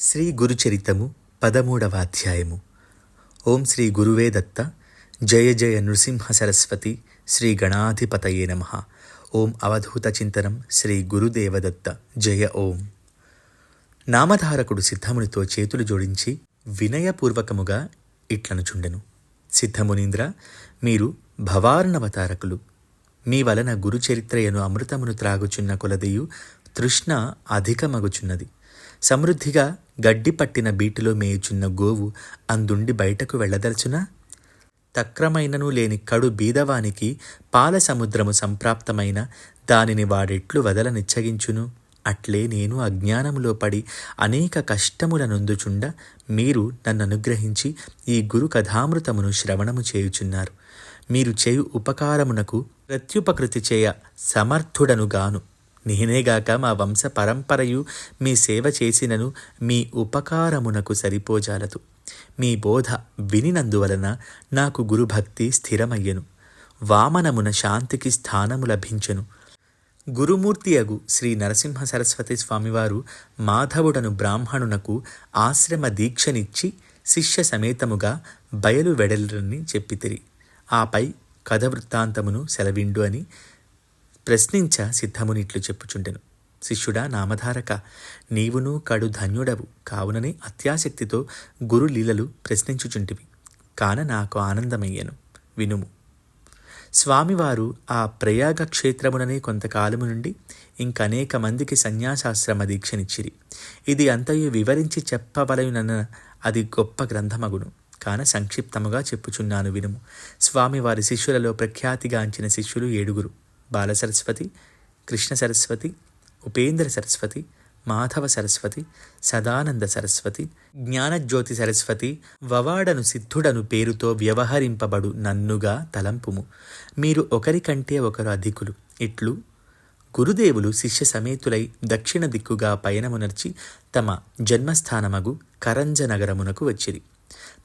శ్రీ గురుచరితము పదమూడవ అధ్యాయము. ఓం శ్రీ గురువే దత్త. జయ జయ నృసింహ సరస్వతి శ్రీ గణాధిపతయే నమ. ఓం అవధూత చింతనం శ్రీ గురుదేవదత్త జయ ఓం. నామధారకుడు సిద్ధమునితో చేతులు జోడించి వినయపూర్వకముగా ఇట్లనుచుండెను. సిద్ధమునీంద్ర మీరు భవార్ణవతారకులు. మీ వలన గురుచరిత్రయను అమృతమును త్రాగుచున్న కొలదియు తృష్ణ అధికమగుచున్నది. సమృద్ధిగా గడ్డి పట్టిన బీటిలో మేయుచున్న గోవు అందుండి బయటకు వెళ్ళదలచునా? తక్రమైనను లేని కడు బీదవానికి పాల సముద్రము సంప్రాప్తమైన దానిని వాడెట్లు వదలనిచ్చగించును అట్లే నేను అజ్ఞానములో పడి అనేక కష్టముల నొందుచుండ మీరు నన్ను అనుగ్రహించి ఈ గురు కథామృతమును శ్రవణము చేయుచున్నారు. మీరు చేయు ఉపకారమునకు ప్రత్యుపకృతి చేయ సమర్థుడనుగాను. నేనేగాక మా వంశ పరంపరయు మీ సేవ చేసినను మీ ఉపకారమునకు సరిపోజాలదు. మీ బోధ వినినందువలన నాకు గురుభక్తి స్థిరమయ్యను. వామనమున శాంతికి స్థానము లభించెను. గురుమూర్తి అగు శ్రీ నరసింహ సరస్వతి స్వామివారు మాధవుడను బ్రాహ్మణునకు ఆశ్రమ దీక్షనిచ్చి శిష్య సమేతముగా బయలు వెడలని చెప్పితిరి. ఆపై కథ వృత్తాంతమును సెలవిండు అని ప్రశ్నించ సిద్ధమునిట్లు చెప్పుచుండెను. శిష్యుడా నామధారక నీవును కడు ధన్యుడవు. కావుననే అత్యాసక్తితో గురు లీలలు ప్రశ్నించుచుంటివి. కాన నాకు ఆనందమయ్యను. వినుము. స్వామివారు ఆ ప్రయాగ క్షేత్రముననే కొంతకాలము నుండి ఇంకనేక మందికి సన్యాసాశ్రమ దీక్షనిచ్చిరి. ఇది అంతయు వివరించి చెప్పవలయునన్న అది గొప్ప గ్రంథమగును. కాన సంక్షిప్తముగా చెప్పుచున్నాను వినుము. స్వామివారి శిష్యులలో ప్రఖ్యాతిగాంచిన శిష్యులు ఏడుగురు. బాల సరస్వతి కృష్ణ సరస్వతి ఉపేంద్ర సరస్వతి మాధవ సరస్వతి సదానంద సరస్వతి జ్ఞానజ్యోతి సరస్వతి వవాడను సిద్ధుడను పేరుతో వ్యవహరింపబడు నన్నుగా తలంపుము. మీరు ఒకరికంటే ఒకరు అధికులు. ఇట్లు గురుదేవులు శిష్య సమేతులై దక్షిణ దిక్కుగా పయనమునర్చి తమ జన్మస్థానమగు కరంజ నగరమునకు వచ్చిరి.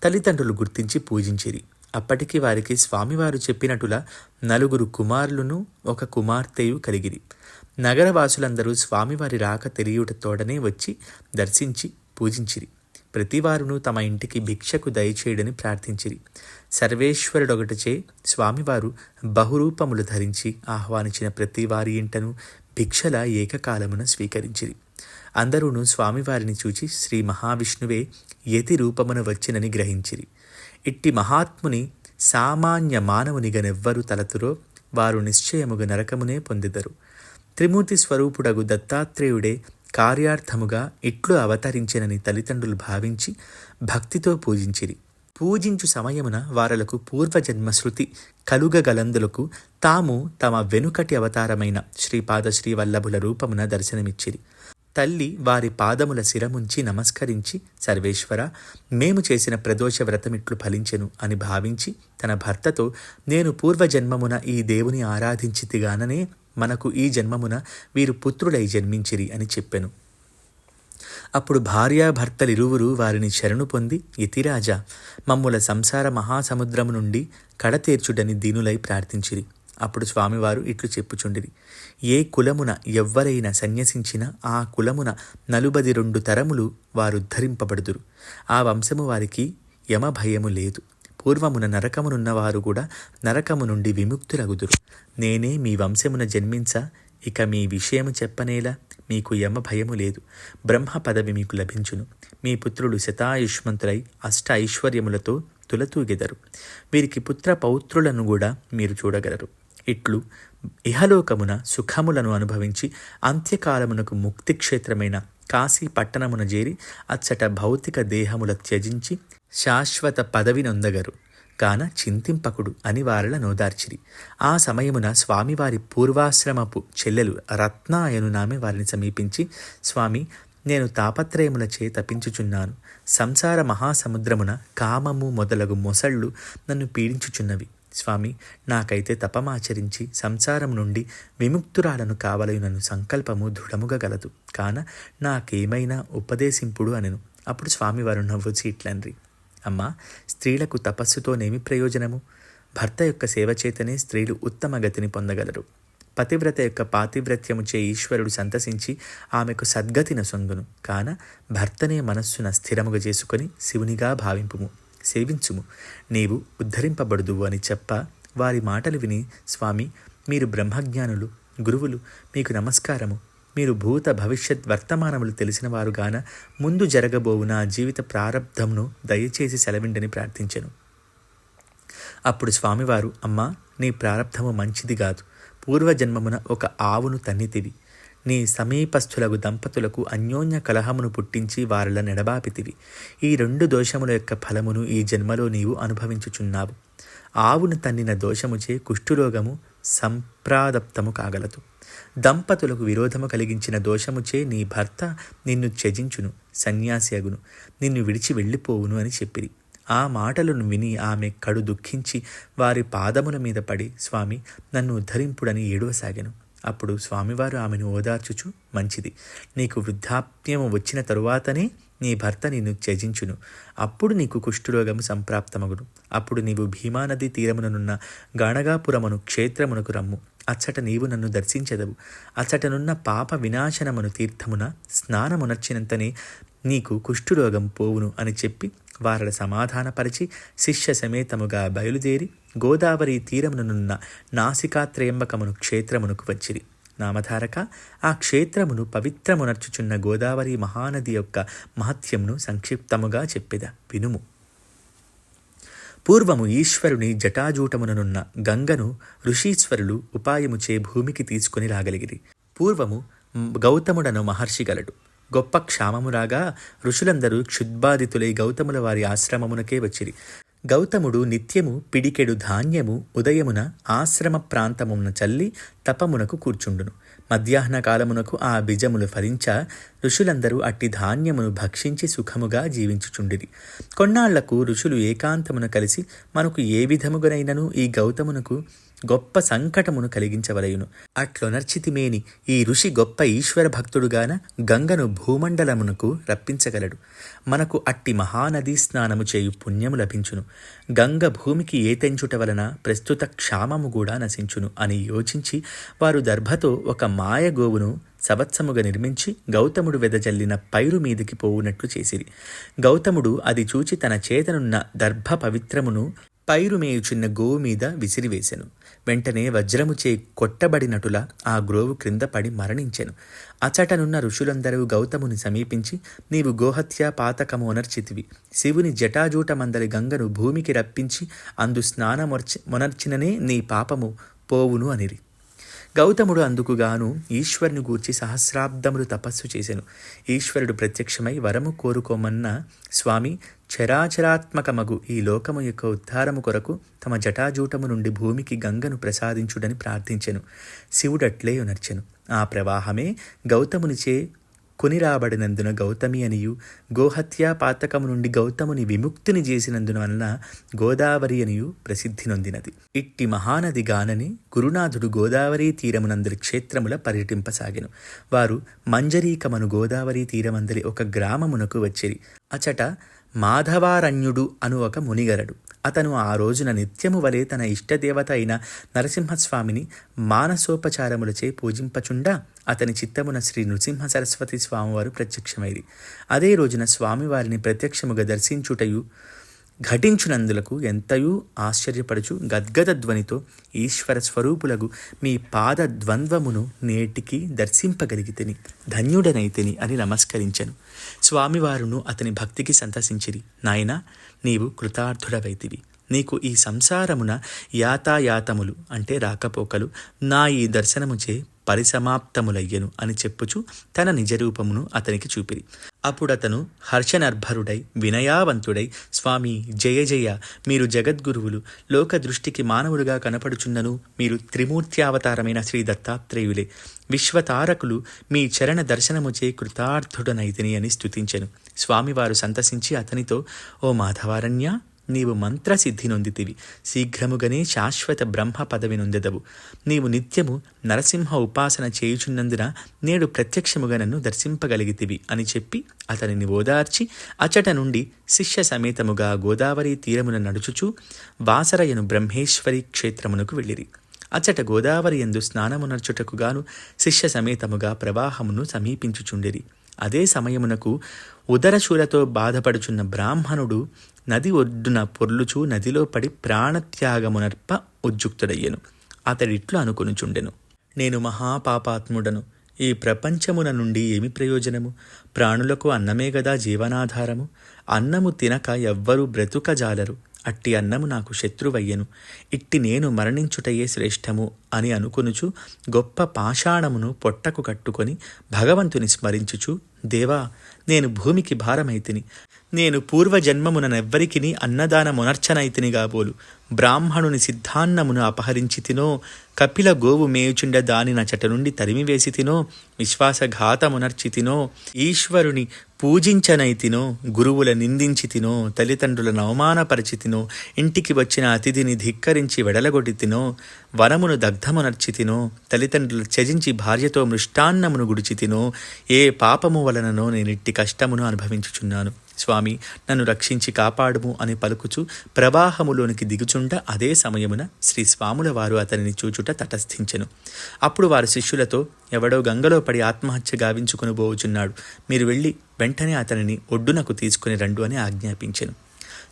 తల్లిదండ్రులు గుర్తించి పూజించిరి. అప్పటికి వారికి స్వామివారు చెప్పినట్టులా నలుగురు కుమారులను ఒక కుమార్తెయు కలిగిరి. నగరవాసులందరూ స్వామివారి రాక తెలియుటతోడనే వచ్చి దర్శించి పూజించిరి. ప్రతివారును తమ ఇంటికి భిక్షకు దయచేయడని ప్రార్థించిరి. సర్వేశ్వరుడొకటిచే స్వామివారు బహురూపములు ధరించి ఆహ్వానించిన ప్రతి వారి ఇంటను భిక్షల ఏకకాలమున స్వీకరించిరి. అందరూను స్వామివారిని చూచి శ్రీ మహావిష్ణువే యతి రూపమున వచ్చినని గ్రహించిరి. ఇట్టి మహాత్ముని సామాన్య మానవునిగనెవ్వరు తలతురో వారు నిశ్చయముగా నరకమునే పొందిదరు. త్రిమూర్తి స్వరూపుడగు దత్తాత్రేయుడే కార్యార్థముగా ఇట్లు అవతరించినని తల్లిదండ్రులు భావించి భక్తితో పూజించిరి. పూజించు సమయమున వారలకు పూర్వజన్మ శృతి కలుగగలందులకు తాము తమ వెనుకటి అవతారమైన శ్రీపాద శ్రీవల్లభుల రూపమున దర్శనమిచ్చిరి. తల్లి వారి పాదముల శిరముంచి నమస్కరించి సర్వేశ్వర మేము చేసిన ప్రదోష వ్రతమిట్లు ఫలించెను అని భావించి తన భర్తతో నేను పూర్వజన్మమున ఈ దేవుని ఆరాధించితిగాననే మనకు ఈ జన్మమున వీరు పుత్రుడై జన్మించిరి అని చెప్పెను. అప్పుడు భార్యాభర్తలిరువురు వారిని శరణు పొంది ఇతిరాజా మమ్ముల సంసార మహాసముద్రము నుండి కడతీర్చుడని దీనులై ప్రార్థించిరి. అప్పుడు స్వామివారు ఇట్లు చెప్పుచుండిరి. ఏ కులమున ఎవ్వరైనా సన్యసించిన ఆ కులమున నలుబది రెండు తరములు వారు ఉద్ధరింపబడుదురు ఆ వంశము వారికి యమ భయము లేదు. పూర్వమున నరకమునున్నవారు కూడా నరకము నుండి విముక్తులగుదురు. నేనే మీ వంశమున జన్మించ ఇక మీ విషయము చెప్పనేలా మీకు యమ భయము లేదు. బ్రహ్మ పదవి మీకు లభించును. మీ పుత్రులు శతాయుష్మంతులై అష్ట ఐశ్వర్యములతో తులతూగెదరు. వీరికి పుత్ర పౌత్రులను కూడా మీరు చూడగలరు. ఇట్లు ఇహలోకమున సుఖములను అనుభవించి అంత్యకాలమునకు ముక్తి క్షేత్రమైన కాశీ పట్టణమున చేరి అచ్చట భౌతిక దేహముల త్యజించి శాశ్వత పదవి నొందగరు. కాన చింతింపకుడు అని వారల నోదార్చిరి. ఆ సమయమున స్వామివారి పూర్వాశ్రమపు చెల్లెలు రత్నాయను నామె వారిని సమీపించి స్వామి నేను తాపత్రయముల చే తప్పించుచున్నాను సంసార మహాసముద్రమున కామము మొదలగు మొసళ్ళు నన్ను పీడించుచున్నవి. స్వామి నాకైతే తపమాచరించి సంసారం నుండి విముక్తురాలను కావలయునను సంకల్పము దృఢముగా గలదు. కాన నాకేమైనా ఉపదేశింపుడు అనెను. అప్పుడు స్వామివారు నవ్వుచి ఇట్లన్రి అమ్మా స్త్రీలకు తపస్సుతోనేమి ప్రయోజనము? భర్త యొక్క సేవ చేతనే స్త్రీలు ఉత్తమ గతిని పొందగలరు. పతివ్రత యొక్క పాతివ్రత్యము చే ఈశ్వరుడు సంతసించి ఆమెకు సద్గతిన సొంగును కాన భర్తనే మనస్సున స్థిరముగా చేసుకొని శివునిగా భావింపుము. సేవించుము. నీవు ఉద్ధరింపబడుదువు అని చెప్ప వారి మాటలు విని స్వామి మీరు బ్రహ్మజ్ఞానులు గురువులు మీకు నమస్కారము. మీరు భూత భవిష్యత్ వర్తమానములు తెలిసిన వారుగాన ముందు జరగబోవు నా జీవిత ప్రారంధమును దయచేసి సెలవిండని ప్రార్థించెను. అప్పుడు స్వామివారు అమ్మా నీ ప్రారంధము మంచిది కాదు. పూర్వజన్మమున ఒక ఆవును తన్నితివి. నీ సమీపస్థులకు దంపతులకు అన్యోన్య కలహమును పుట్టించి వారిల నెడబాపితివి. ఈ రెండు దోషముల యొక్క ఫలమును ఈ జన్మలో నీవు అనుభవించుచున్నావు. ఆవును తన్నిన దోషముచే కుష్ఠురోగము సంప్రాదప్తము కాగలదు. దంపతులకు విరోధము కలిగించిన దోషముచే నీ భర్త నిన్ను త్యజించును సన్యాసి అగును నిన్ను విడిచి వెళ్ళిపోవును అని చెప్పిరి. ఆ మాటలను విని ఆమె కడు దుఃఖించి వారి పాదముల మీద పడి స్వామి నన్ను ఉద్ధరింపుడని ఏడవసాగాను. అప్పుడు స్వామివారు ఆమెను ఓదార్చుచు మంచిది. నీకు వృద్ధాప్యము వచ్చిన తరువాతనే నీ భర్త నిన్ను త్యజించును. అప్పుడు నీకు కుష్ఠరోగము సంప్రాప్తమగును. అప్పుడు నీవు భీమానది తీరముననున్న గణగాపురమును క్షేత్రమునకు రమ్ము. అచ్చట నీవు నన్ను దర్శించదవు. అచ్చటనున్న పాప వినాశనమును తీర్థమున స్నానమునర్చినంతనే నీకు కుష్ఠురోగం పోవును అని చెప్పి వారల సమాధానపరిచి శిష్య సమేతముగా బయలుదేరి గోదావరి తీరముననున్న నాసికాత్రయంబకమును క్షేత్రమునకు వచ్చిరి. నామధారక ఆ క్షేత్రమును పవిత్రమునర్చుచున్న గోదావరి మహానది యొక్క మహత్యమును సంక్షిప్తముగా చెప్పిద. వినుము. పూర్వము ఈశ్వరుని జటాజూటముననున్న గంగను ఋషీశ్వరులు ఉపాయముచే భూమికి తీసుకుని రాగలిగిరి. పూర్వము గౌతముడను మహర్షి గలడు. గొప్ప క్షామమురాగా ఋషులందరూ క్షుద్బాధితులై గౌతముల వారి ఆశ్రమమునకే వచ్చిరి. గౌతముడు నిత్యము పిడికెడు ధాన్యము ఉదయమున ఆశ్రమ ప్రాంతమున చల్లి తపమునకు కూర్చుండును. మధ్యాహ్న కాలమునకు ఆ బిజములు ఫలించ ఋషులందరూ అట్టి ధాన్యమును భక్షించి సుఖముగా జీవించుచుండిరి. కొన్నాళ్ళకు ఋషులు ఏకాంతమున కలిసి మనకు ఏ విధముగనైనను ఈ గౌతమునకు గొప్ప సంకటమును కలిగించవలయును. అట్లొనర్చితిమేని ఈ ఋషి గొప్ప ఈశ్వర భక్తుడుగాన గంగను భూమండలమునకు రప్పించగలడు. మనకు అట్టి మహానదీ స్నానము చేయు పుణ్యము లభించును. గంగ భూమికి ఏతెంచుట వలన ప్రస్తుత క్షామము కూడా నశించును అని యోచించి వారు దర్భతో ఒక మాయ గోవును సవత్సముగా నిర్మించి గౌతముడు వెదజల్లిన పైరు మీదికి పోవునట్లు చేసిరి. గౌతముడు అది చూచి తన చేతనున్న దర్భ పవిత్రమును పైరు మేయుచున్న గోవు మీద విసిరివేశాను వెంటనే వజ్రముచే కొట్టబడినటులా ఆ గ్రోవు క్రింద పడి మరణించెను. అచటనున్న ఋషులందరూ గౌతముని సమీపించి నీవు గోహత్య పాతకము అనర్చితివి. శివుని జటాజూటమందరి గంగను భూమికి రప్పించి అందు స్నానమొర్చి మొనర్చిననే నీ పాపము పోవును అనిరి. గౌతముడు అందుకుగాను ఈశ్వరుని గూర్చి సహస్రాబ్దములు తపస్సు చేసెను. ఈశ్వరుడు ప్రత్యక్షమై వరము కోరుకోమన్న స్వామి చరాచరాత్మకమగు ఈ లోకము యొక్క ఉద్ధారము కొరకు తమ జటాజూటము నుండి భూమికి గంగను ప్రసాదించుడని ప్రార్థించెను. శివుడట్లే ఉనర్చెను. ఆ ప్రవాహమే గౌతమునిచే కొనిరాబడినందున గౌతమి అనియు గోహత్యా పాతకము నుండి గౌతముని విముక్తిని చేసినందున వలన గోదావరి అనియు ప్రసిద్ధి నొందినది. ఇట్టి మహానది గానని గురునాథుడు గోదావరి తీరమునందరి క్షేత్రముల పర్యటింపసాగెను. వారు మంజరీకమను గోదావరి తీరమందరి ఒక గ్రామమునకు వచ్చిరి. అచట మాధవారణ్యుడు అను ఒక మునిగరడు. అతను ఆ రోజున నిత్యము వలె తన ఇష్టదేవత అయిన నరసింహస్వామిని మానసోపచారములచే పూజింపచుండా అతని చిత్తమున శ్రీ నృసింహ సరస్వతి స్వామివారు ప్రత్యక్షమైరి. అదే రోజున స్వామివారిని ప్రత్యక్షముగా దర్శించుటయు ఘటించునందులకు ఎంతయూ ఆశ్చర్యపడుచు గద్గద ధ్వనితో ఈశ్వర స్వరూపులకు మీ పాద ద్వంద్వమును నేటికి దర్శింపగలిగితేని ధన్యుడనైతిని అని నమస్కరించను. స్వామివారును అతని భక్తికి సంతసించిరి. నాయన నీవు కృతార్థుడవైతివి. నీకు ఈ సంసారమున యాతాయాతములు అంటే రాకపోకలు నా ఈ దర్శనముచే పరిసమాప్తములయ్యను అని చెప్పుచు తన నిజరూపమును అతనికి చూపిరి. అప్పుడతను హర్షనర్భరుడై వినయావంతుడై స్వామి జయ జయ మీరు జగద్గురువులు లోక దృష్టికి మానవులుగా కనపడుచున్నను మీరు త్రిమూర్త్యావతారమైన శ్రీ దత్తాత్రేయులే. విశ్వతారకులు మీ చరణ దర్శనముచే కృతార్థుడనైతిని అని స్తుతించెను. స్వామివారు సంతసించి అతనితో ఓ మాధవారణ్య నీవు మంత్రసిద్ధి నొందితివి. శీఘ్రముగనే శాశ్వత బ్రహ్మ పదవి నొందెదవు. నీవు నిత్యము నరసింహ ఉపాసన చేయుచున్నందున నేడు ప్రత్యక్షముగా నన్ను దర్శింపగలిగితివి అని చెప్పి అతనిని ఓదార్చి అచట నుండి శిష్య సమేతముగా గోదావరి తీరమున నడుచుచూ వాసరయను బ్రహ్మేశ్వరి క్షేత్రమునకు వెళ్ళిరి. అచట గోదావరి ఎందు స్నానమునర్చుటకుగాను శిష్య సమేతముగా ప్రవాహమును సమీపించుచుండిరి. అదే సమయమునకు ఉదరశూలతో బాధపడుచున్న బ్రాహ్మణుడు నది ఒడ్డున పొర్లుచూ నదిలో పడి ప్రాణత్యాగమునర్ప ఉద్యుక్తుడయ్యెను. అతడిట్లు అనుకొనుచుండెను. నేను మహాపాపాత్ముడను. ఈ ప్రపంచమున నుండి ఏమి ప్రయోజనము? ప్రాణులకు అన్నమే గదా జీవనాధారము. అన్నము తినక ఎవ్వరూ బ్రతుకజాలరు. అట్టి అన్నము నాకు శత్రువయ్యను. ఇట్టి నేను మరణించుటయే శ్రేష్టము అని అనుకొనుచు గొప్ప పాషాణమును పొట్టకు కట్టుకొని భగవంతుని స్మరించుచు దేవా నేను భూమికి భారమైతిని. నేను పూర్వజన్మముననెవ్వరికిని అన్నదానమునర్చనైతిని గాబోలు బ్రాహ్మణుని సిద్ధాన్నమును అపహరించి తినో కపిల గోవు మేయుచుండ దానిన చట నుండి తరిమివేసి తినో విశ్వాసఘాతమునర్చి తినో ఈశ్వరుని పూజించనైతినో గురువుల నిందించి తినో తల్లిదండ్రులను అవమానపరిచి తినో ఇంటికి వచ్చిన అతిథిని ధిక్కరించి వెడలగొట్టి తినో వనమును దగ్ధమునర్చి తినో తల్లిదండ్రులు త్యజించి భార్యతో మృష్టాన్నమును గుడిచి తినో ఏ పాపము వలననో నేనిట్టి కష్టమును అనుభవించుచున్నాను. స్వామి నన్ను రక్షించి కాపాడుము అని పలుకుచు ప్రవాహములోనికి దిగుచుండ అదే సమయమున శ్రీ స్వాముల వారు అతనిని చూచుట తటస్థించెను. అప్పుడు వారు శిష్యులతో ఎవడో గంగలో పడి ఆత్మహత్య గావించుకుని పోవుచున్నాడు. మీరు వెళ్ళి వెంటనే అతనిని ఒడ్డునకు తీసుకుని రండు అని ఆజ్ఞాపించెను.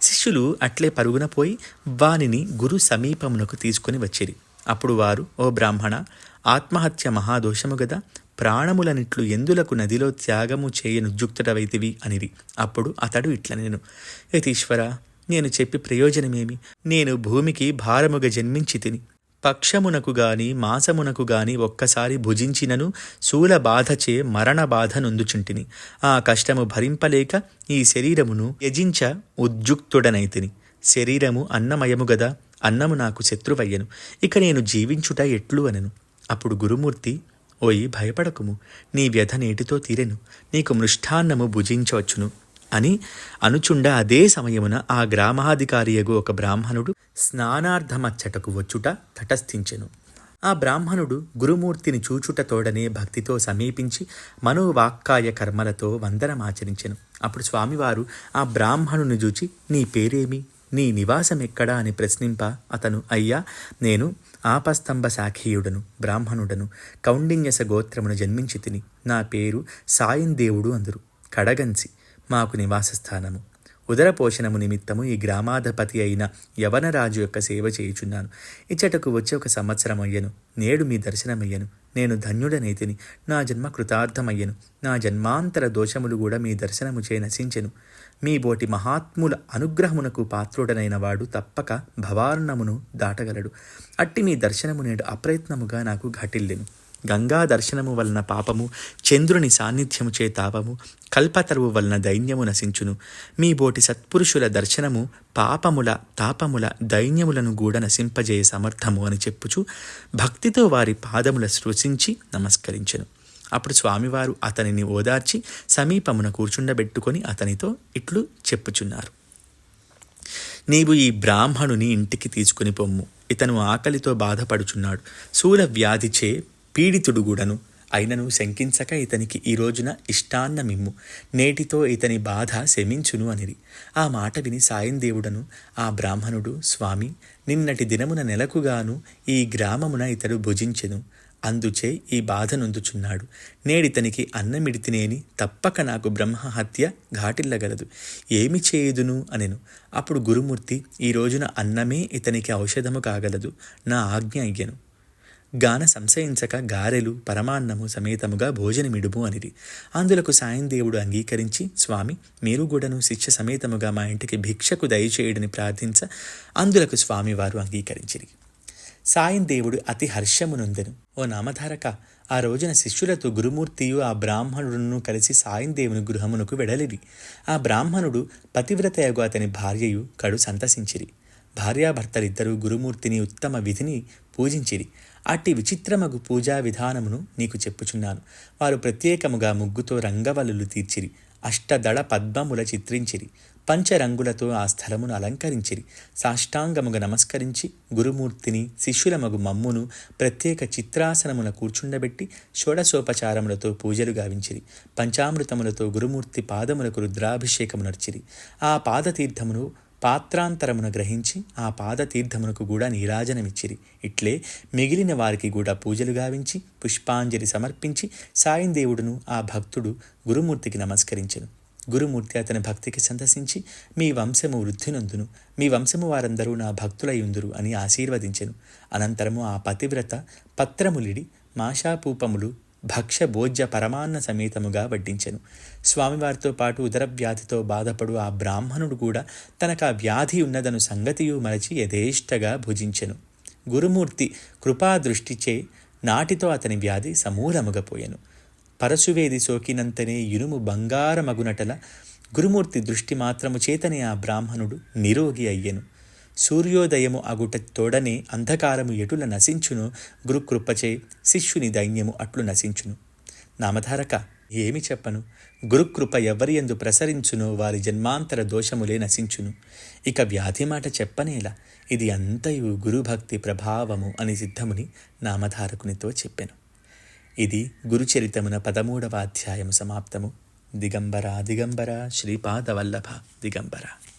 శిష్యులు అట్లే పరుగున పోయి వానిని గురు సమీపమునకు తీసుకుని వచ్చిరి. అప్పుడు వారు ఓ బ్రాహ్మణ ఆత్మహత్య మహాదోషము గదా ప్రాణములనిట్లు ఎందులకు నదిలో త్యాగము చేయనుద్యుక్తుడవైతివి అనిది అప్పుడు అతడు ఇట్ల నేను యతీశ్వర నేను చెప్పి ప్రయోజనమేమి? నేను భూమికి భారముగా జన్మించి తిని పక్షమునకు గాని మాసమునకు గాని ఒక్కసారి భుజించినను శూల బాధచే మరణ బాధ నొందుచుంటిని. ఆ కష్టము భరింపలేక ఈ శరీరమును యజించ ఉద్యుక్తుడనైతిని. శరీరము అన్నమయము గదా అన్నము నాకు శత్రువయ్యను. ఇక నేను జీవించుట ఎట్లు అనెను? అప్పుడు గురుమూర్తి ఓయి భయపడకుము. నీ వ్యధ నేటితో తీరెను. నీకు మృష్టాన్నము భుజించవచ్చును అని అనుచుండ అదే సమయమున ఆ గ్రామాధికారియగు ఒక బ్రాహ్మణుడు స్నానార్థమచ్చటకు వచ్చుట తటస్థించెను. ఆ బ్రాహ్మణుడు గురుమూర్తిని చూచుట తోడనే భక్తితో సమీపించి మనోవాక్కాయ కర్మలతో వందనమాచరించెను అప్పుడు స్వామివారు ఆ బ్రాహ్మణుని చూచి నీ పేరేమి? నీ నివాసం ఎక్కడా అని ప్రశ్నింప అతను అయ్యా నేను ఆపస్తంభ శాఖీయుడను బ్రాహ్మణుడను కౌండిన్యస గోత్రమును జన్మించి తిని నా పేరు సాయందేవుడు అందరు. కడగంచి మాకు నివాస స్థానము ఉదరపోషణము నిమిత్తము ఈ గ్రామాధిపతి అయిన యవనరాజు యొక్క సేవ చేయుచున్నాను. ఇచ్చటకు వచ్చి ఒక సంవత్సరం అయ్యను నేడు మీ దర్శనమయ్యను. నేను ధన్యుడనైతిని నా జన్మ కృతార్థమయ్యను. నా జన్మాంతర దోషములు కూడా మీ దర్శనము చే నశించెను. మీ బోటి మహాత్ముల అనుగ్రహమునకు పాత్రుడనైన వాడు తప్పక భవార్ణమును దాటగలడు. అట్టి మీ దర్శనము నేడు అప్రయత్నముగా నాకు ఘటిల్లెను. గంగా దర్శనము వలన పాపము చంద్రుని సాన్నిధ్యము చే తాపము కల్పతరువు వలన దైన్యము నశించును. మీ బోటి సత్పురుషుల దర్శనము పాపముల తాపముల దైన్యములను కూడా నశింపజేయ సమర్థము అని చెప్పుచు భక్తితో వారి పాదముల సృశించి నమస్కరించెను. అప్పుడు స్వామివారు అతనిని ఓదార్చి సమీపమున కూర్చుండబెట్టుకొని అతనితో ఇట్లు చెప్పుచున్నారు. నీవు ఈ బ్రాహ్మణుని ఇంటికి తీసుకుని పొమ్ము. ఇతను ఆకలితో బాధపడుచున్నాడు. శూల వ్యాధిచే పీడితుడు గూడను. అయినను శంకించక ఇతనికి ఈ రోజున ఇష్టాన్నమిమ్ము. నేటితో ఇతని బాధ శమించును అనిరి. ఆ మాట విని సాయం దేవుడను ఆ బ్రాహ్మణుడు స్వామి నిన్నటి దినమున నెలకుగాను ఈ గ్రామమున ఇతడు భుజించెను. అందుచే ఈ బాధ నొందుచున్నాడు. నేడితనికి అన్నమిడితినేని తప్పక నాకు బ్రహ్మహత్య ఘాటిల్లగలదు. ఏమి చేయుదును అనెను. అప్పుడు గురుమూర్తి ఈ రోజున అన్నమే ఇతనికి ఔషధము కాగలదు నా ఆజ్ఞ అయ్యను. గాన సంశయించక గారెలు పరమాన్నము సమేతముగా భోజనమిడుము అనిది అందులకు సాయం దేవుడు అంగీకరించి స్వామి మీరు కూడాను శిక్ష సమేతముగా మా ఇంటికి భిక్షకు దయచేయుడిని ప్రార్థించ అందులకు స్వామివారు అంగీకరించిరి. సాయం దేవుడు అతి హర్షమునుందెను. ఓ నామధారక ఆ రోజున శిష్యులతో గురుమూర్తియు ఆ బ్రాహ్మణుడును కలిసి సాయం దేవుని గృహమునకు వెడలిరి. ఆ బ్రాహ్మణుడు పతివ్రతయగు అతని భార్యయు కడు సంతసించిరి. భార్యాభర్తలిద్దరూ గురుమూర్తిని ఉత్తమ విధిని పూజించిరి. అట్టి విచిత్రమగు పూజా విధానమును నీకు చెప్పుచున్నాను. వారు ప్రత్యేకముగా ముగ్గుతో రంగవల్లులు తీర్చిరి. అష్టదళ పద్మముల చిత్రించిరి. పంచరంగులతో ఆ స్థలమును అలంకరించిరి. సాష్టాంగముగా నమస్కరించి గురుమూర్తిని శిష్యులమగు మమ్మును ప్రత్యేక చిత్రాసనమున కూర్చుండబెట్టి షోడశోపచారములతో పూజలు గావించిరి. పంచామృతములతో గురుమూర్తి పాదములకు రుద్రాభిషేకము నర్చిరి ఆ పాదతీర్థమును పాత్రాంతరమున గ్రహించి ఆ పాదతీర్థమునకు కూడా నీరాజనమిచ్చిరి. ఇట్లే మిగిలిన వారికి కూడా పూజలు గావించి పుష్పాంజలి సమర్పించి సాయందేవుడును ఆ భక్తుడు గురుమూర్తికి నమస్కరించను. గురుమూర్తి అతని భక్తికి సందర్శించి మీ వంశము వృద్ధినందును మీ వంశము వారందరూ నా భక్తులయ్యుందురు అని ఆశీర్వదించెను. అనంతరము ఆ పతివ్రత పత్రములిడి మాషాపూపములు భక్ష భోజ్య పరమాన్న సమేతముగా వడ్డించెను. స్వామివారితో పాటు ఉదర వ్యాధితో బాధపడు ఆ బ్రాహ్మణుడు కూడా తనకు ఆ వ్యాధి ఉన్నదను సంగతియు మరచి యథేష్టగా భుజించెను. గురుమూర్తి కృపాదృష్టిచే నాటితో అతని వ్యాధి సమూలముగా పరశువేది సోకినంతనే ఇనుము బంగారమగునటల గురుమూర్తి దృష్టి మాత్రము చేతనే ఆ బ్రాహ్మణుడు నిరోగి అయ్యెను. సూర్యోదయము అగుట తోడనే అంధకారము ఎటుల నశించును? గురుకృపచే శిష్యుని దైన్యము అట్లు నశించును. నామధారక ఏమి చెప్పను? గురుకృప ఎవరి ఎందు ప్రసరించునో? వారి జన్మాంతర దోషములే నశించును. ఇక వ్యాధి మాట చెప్పనేలా. ఇది అంతయు గురుభక్తి ప్రభావము అని సిద్ధముని నామధారకునితో చెప్పెను. ఇది గురుచరితమున పదమూడవ అధ్యాయము సమాప్తము. దిగంబర దిగంబర శ్రీపాదవల్లభ దిగంబర.